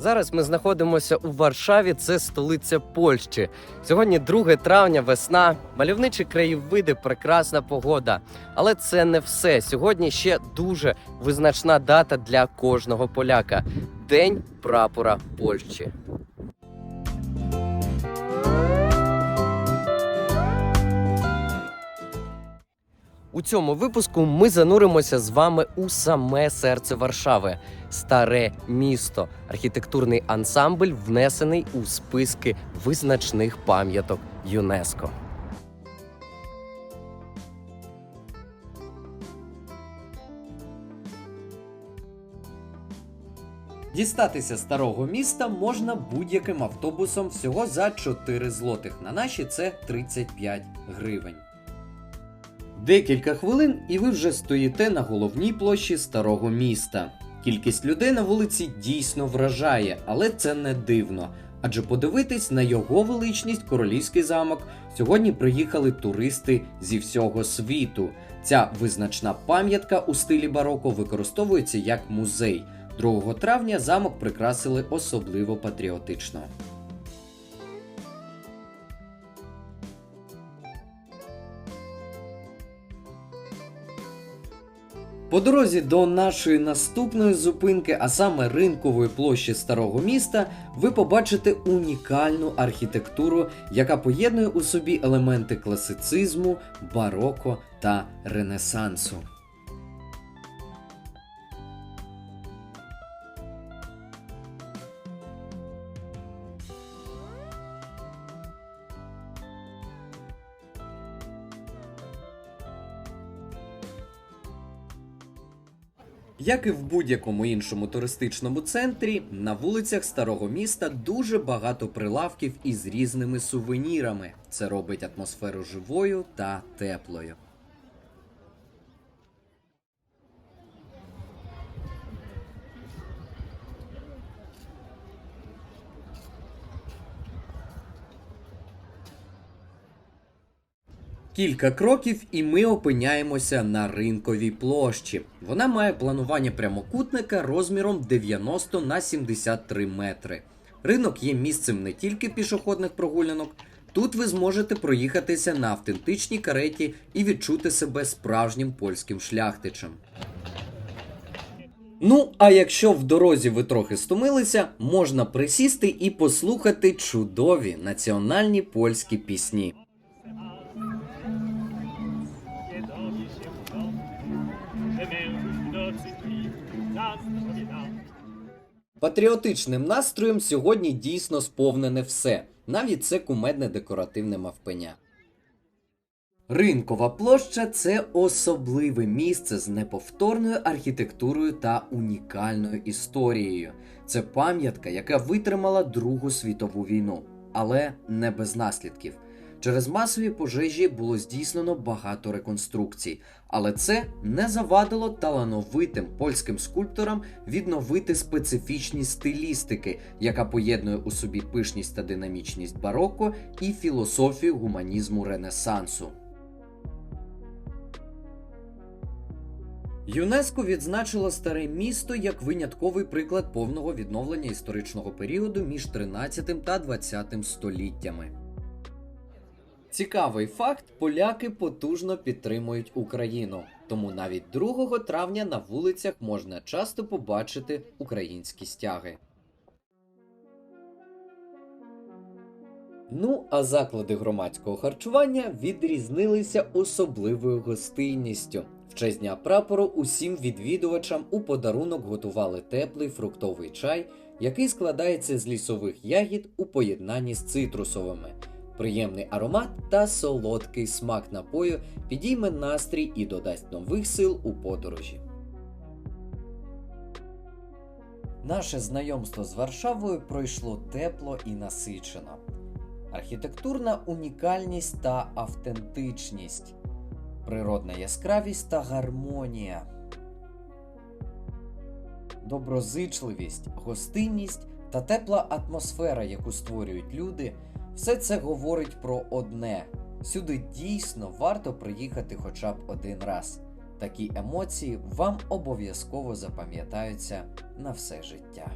зараз ми знаходимося у Варшаві, це столиця Польщі. Сьогодні 2 травня, весна, мальовничі краєвиди, прекрасна погода. Але це не все. Сьогодні ще дуже визначна дата для кожного поляка День прапора Польщі. У цьому випуску ми зануримося з вами у саме серце Варшави старе місто. Архітектурний ансамбль внесений у списки визначних пам'яток ЮНЕСКО. Дістатися старого міста можна будь-яким автобусом всього за 4 злотих. На наші це 35 гривень. Декілька хвилин, і ви вже стоїте на головній площі старого міста. Кількість людей на вулиці дійсно вражає, але це не дивно. Адже подивитись на його величність королівський замок сьогодні приїхали туристи зі всього світу. Ця визначна пам'ятка у стилі бароко використовується як музей. 2 травня замок прикрасили особливо патріотично. По дорозі до нашої наступної зупинки, а саме ринкової площі старого міста, ви побачите унікальну архітектуру, яка поєднує у собі елементи класицизму, бароко та ренесансу. Як і в будь-якому іншому туристичному центрі, на вулицях старого міста дуже багато прилавків із різними сувенірами. Це робить атмосферу живою та теплою. Кілька кроків, і ми опиняємося на ринковій площі. Вона має планування прямокутника розміром 90 на 73 метри. Ринок є місцем не тільки пішохідних прогулянок. Тут ви зможете проїхатися на автентичній кареті і відчути себе справжнім польським шляхтичем. Ну, а якщо в дорозі ви трохи стомилися, можна присісти і послухати чудові національні польські пісні. Патріотичним настроєм сьогодні дійсно сповнене все, навіть це кумедне декоративне мавпеня. Ринкова площа це особливе місце з неповторною архітектурою та унікальною історією. Це пам'ятка, яка витримала Другу світову війну, але не без наслідків. Через масові пожежі було здійснено багато реконструкцій, але це не завадило талановитим польським скульпторам відновити специфічність стилістики, яка поєднує у собі пишність та динамічність бароко і філософію гуманізму Ренесансу. ЮНЕСКО відзначило старе місто як винятковий приклад повного відновлення історичного періоду між 13 та 20 століттями. Цікавий факт: поляки потужно підтримують Україну, тому навіть 2 травня на вулицях можна часто побачити українські стяги. Ну, а заклади громадського харчування відрізнилися особливою гостинністю. В честь дня прапору усім відвідувачам у подарунок готували теплий фруктовий чай, який складається з лісових ягід у поєднанні з цитрусовими. Приємний аромат та солодкий смак напою підійме настрій і додасть нових сил у подорожі. Наше знайомство з Варшавою пройшло тепло і насичено. Архітектурна унікальність та автентичність, природна яскравість та гармонія, доброзичливість, гостинність та тепла атмосфера, яку створюють люди, все це говорить про одне: сюди дійсно варто приїхати хоча б один раз. Такі емоції вам обов'язково запам'ятаються на все життя.